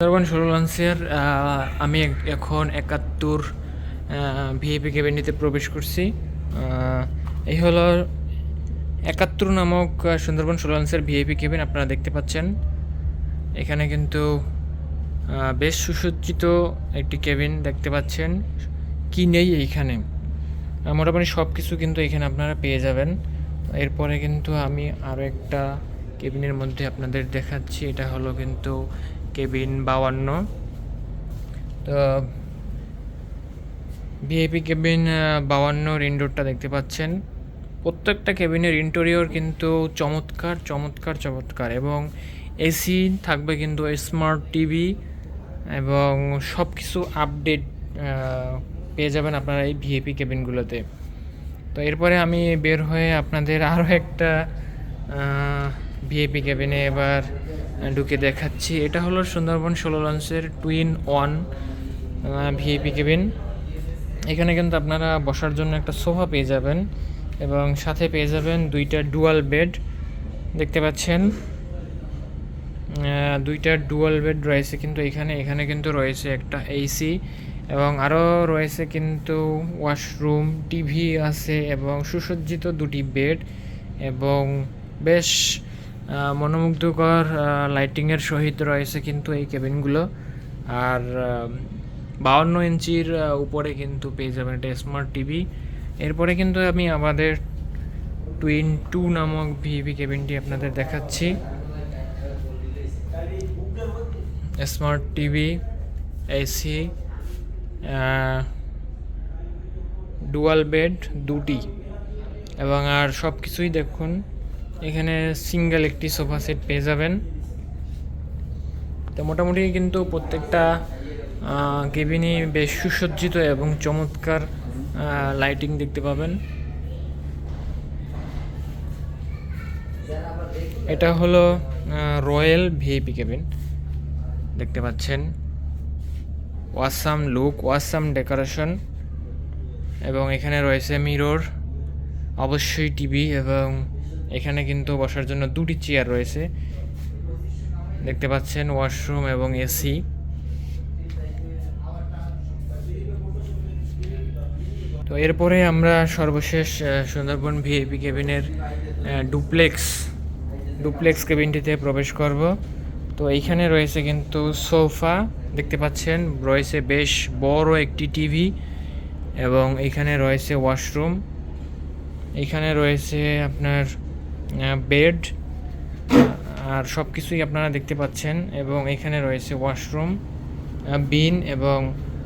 সুন্দরবন ষোলো লঞ্চের আমি এখন একাত্তর ভিআইপি ক্যাবিনেটে প্রবেশ করছি। এই হলো একাত্তর নামক সুন্দরবন ষোলো লঞ্চের ভিআইপি কেবিন আপনারা দেখতে পাচ্ছেন। এখানে কিন্তু বেশ সুসজ্জিত একটি কেবিন দেখতে পাচ্ছেন। কি নেই এইখানে? মোটামুটি সব কিছু কিন্তু এখানে আপনারা পেয়ে যাবেন। এরপরে কিন্তু আমি আরও একটা কেবিনের মধ্যে আপনাদের দেখাচ্ছি। এটা হলো কিন্তু কেবিন বাউান্ন তো ভিআইপি কেবিন বাউান্নর ইনডোরটা দেখতে পাচ্ছেন। প্রত্যেকটা কেবিনের ইন্টেরিয়র কিন্তু চমৎকার চমৎকার চমৎকার এবং এসি থাকবে কিন্তু স্মার্ট টিভি এবং সব কিছু আপডেট পেয়ে যাবেন আপনারা এই ভিএপি কেবিনগুলোতে। তো এরপরে আমি বের হয়ে আপনাদের আরও একটা ভিএপি কেবিনে এবার ঢুকে দেখাচ্ছি। এটা হলো সুন্দরবন ষোলো লঞ্চের টুইন ওয়ান ভিআইপি কেবিন এখানে কিন্তু আপনারা বসার জন্য একটা সোফা পেয়ে যাবেন এবং সাথে পেয়ে যাবেন দুইটা ডুয়াল বেড দেখতে পাচ্ছেন? দুইটা ডুয়াল বেড রয়েছে কিন্তু এখানে। এখানে কিন্তু রয়েছে একটা এসি এবং আরও রয়েছে কিন্তু ওয়াশরুম টিভি আছে এবং সুসজ্জিত দুটি বেড এবং বেশ মনোমুগ্ধকর লাইটিংয়ের সহিত রয়েছে কিন্তু এই কেবিনগুলো আর বাউন্ন ইঞ্চির উপরে কিন্তু পেয়ে যাবেন একটা স্মার্ট টিভি এরপরে কিন্তু আমি আমাদের টুইন টু নামক ভিভি কেবিনটি আপনাদের দেখাচ্ছি। Smart TV AC dual bed দুটি। এবং আর সব কিছুই দেখুন এখানে সিঙ্গেল একটি সোফা সেট পেয়ে যাবেন। তো মোটামুটি কিন্তু প্রত্যেকটা কেবিনই বেশ সুসজ্জিত এবং চমৎকার লাইটিং দেখতে পাবেন। এটা হলো রয়্যাল ভিআইপি কেবিন দেখতে পাচ্ছেন। ওয়াসাম লুক ওয়াসাম ডেকোরেশন এবং এখানে রয়েছে মিরর অবশ্যই টিভি এবং এখানে কিন্তু বসার জন্য দুটি চেয়ার রয়েছে। দেখতে পাচ্ছেন ওয়াশরুম এবং এসি। তো এরপরে আমরা সর্বশেষ সুন্দরবন ভিএপি কেবিনের ডুপ্লেক্স ডুপ্লেক্স কেবিনটিতে প্রবেশ করব। তো এইখানে রয়েছে কিন্তু সোফা, দেখতে পাচ্ছেন, রয়েছে বেশ বড় একটি টিভি এবং এখানে রয়েছে ওয়াশরুম। এখানে রয়েছে আপনার বেড আর সব কিছুই আপনারা দেখতে পাচ্ছেন এবং এখানে রয়েছে ওয়াশরুম বিন এবং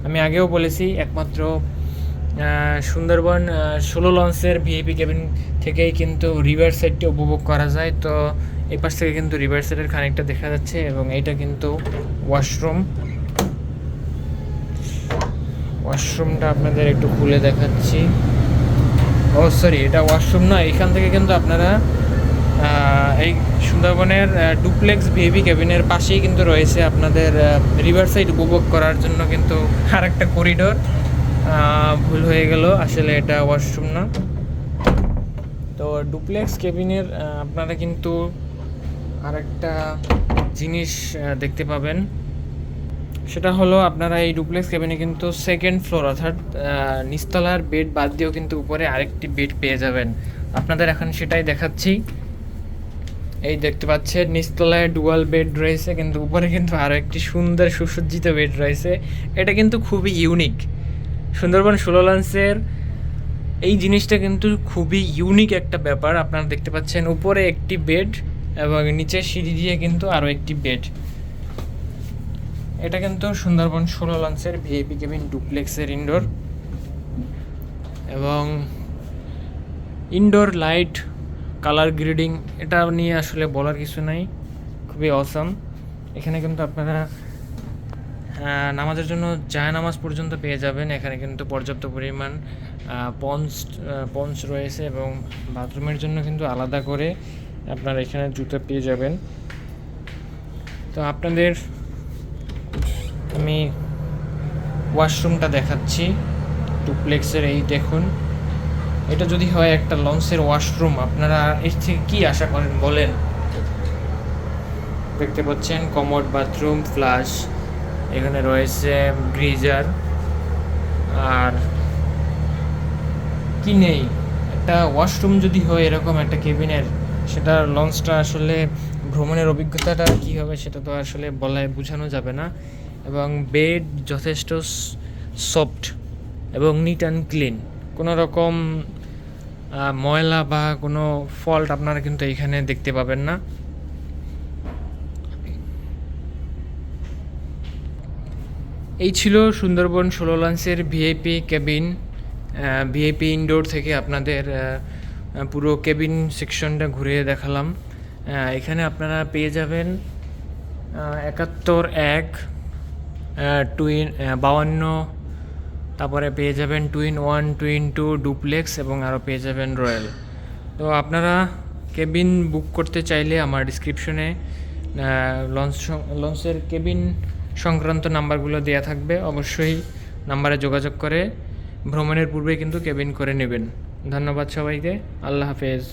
আমি আগেও বলেছি একমাত্র সুন্দরবন ষোলো লঞ্চের ভিআইপি কেবিন থেকেই কিন্তু রিভার সাইডটি উপভোগ করা যায়। তো এই পাশ থেকে কিন্তু রিভার সাইডের খানিকটা দেখা যাচ্ছে এবং এইটা কিন্তু ওয়াশরুম ওয়াশরুমটা আপনাদের একটু খুলে দেখাচ্ছি। ও সরি এটা ওয়াশরুম না, এখান থেকে কিন্তু আপনারা এই সুন্দরবনের ডুপ্লেক্স ভিএভি কেবিনের পাশেই কিন্তু রয়েছে আপনাদের রিভার সাইড উপভোগ করার জন্য কিন্তু আর একটা করিডোর ভুল হয়ে গেল আসলে এটা ওয়াশরুম না। তো ডুপ্লেক্স কেবিনের আপনারা কিন্তু আর একটা জিনিস দেখতে পাবেন। সেটা হলো আপনারা এই ডুপ্লেক্স কেবিনে কিন্তু সেকেন্ড ফ্লোর অর্থাৎ আহ, নিচতলার বেড বাদ দিয়েও কিন্তু উপরে আরেকটি বেড পেয়ে যাবেন। আপনাদের এখন সেটাই দেখাচ্ছি। এই দেখতে পাচ্ছেন নিচতলায় ডুয়াল বেড রয়েছে, কিন্তু উপরে কিন্তু আরও একটি সুন্দর সুসজ্জিত বেড রয়েছে। এটা কিন্তু খুবই ইউনিক সুন্দরবন ষোলো লঞ্চের এই জিনিসটা কিন্তু খুবই ইউনিক একটা ব্যাপার। আপনারা দেখতে পাচ্ছেন উপরে একটি বেড এবং নিচে সিঁড়ি দিয়ে কিন্তু আরও একটি বেড এটা কিন্তু সুন্দরবন ষোলো লঞ্চের ভিআইপি কেবিন ডুপ্লেক্সের ইনডোর এবং ইনডোর লাইট কালার গ্রেডিং এটা নিয়ে আসলে বলার কিছু নাই। খুবই অসাম এখানে কিন্তু আপনারা নামাজের জন্য জায় নামাজ পর্যন্ত পেয়ে যাবেন। এখানে কিন্তু পর্যাপ্ত পরিমাণ পঞ্চ পঞ্চ রয়েছে এবং বাথরুমের জন্য কিন্তু আলাদা করে আপনারা এখানে জুতো পেয়ে যাবেন। তো আপনাদের, আমি ওয়াশরুমটা দেখাচ্ছি। টুপ্লেক্সের এই দেখুন। এটা যদি হয় একটা লঞ্চের ওয়াশরুম, আপনারা এর থেকে কি আশা করেন বলেন? দেখতে পাচ্ছেন, কমোড বাথরুম, ফ্লাশ, এখানে রয়েছে গ্রিজার আর কি নেই? একটা ওয়াশরুম যদি হয় এরকম একটা কেবিনের, সেটা লঞ্চটা আসলে ভ্রমণের অভিজ্ঞতাটা কী হবে সেটা তো আসলে বলায় বোঝানো যাবে না। এবং বেড যথেষ্ট সফট এবং নিট অ্যান্ড ক্লিন কোনো রকম ময়লা বা কোনো ফল্ট আপনারা কিন্তু এইখানে দেখতে পাবেন না। এই ছিল সুন্দরবন ষোলো লঞ্চের ভিআইপি কেবিন ভিআইপি ইনডোর থেকে আপনাদের পুরো কেবিন সেকশনটা ঘুরে দেখালাম। এখানে আপনারা পেয়ে যাবেন একাত্তর এক টুইন বাউান্ন তারপরে পেয়ে যাবেন twin one twin two duplex এবং আরও পেয়ে যাবেন রয়্যাল তো আপনারা কেবিন বুক করতে চাইলে আমার ডিসক্রিপশনে লঞ্চ লঞ্চের কেবিন সংক্রান্ত নাম্বারগুলো দেওয়া থাকবে। অবশ্যই নাম্বারে যোগাযোগ করে ভ্রমণের পূর্বে কিন্তু কেবিন করে নেবেন। ধন্যবাদ সবাইকে। আল্লাহ হাফেজ।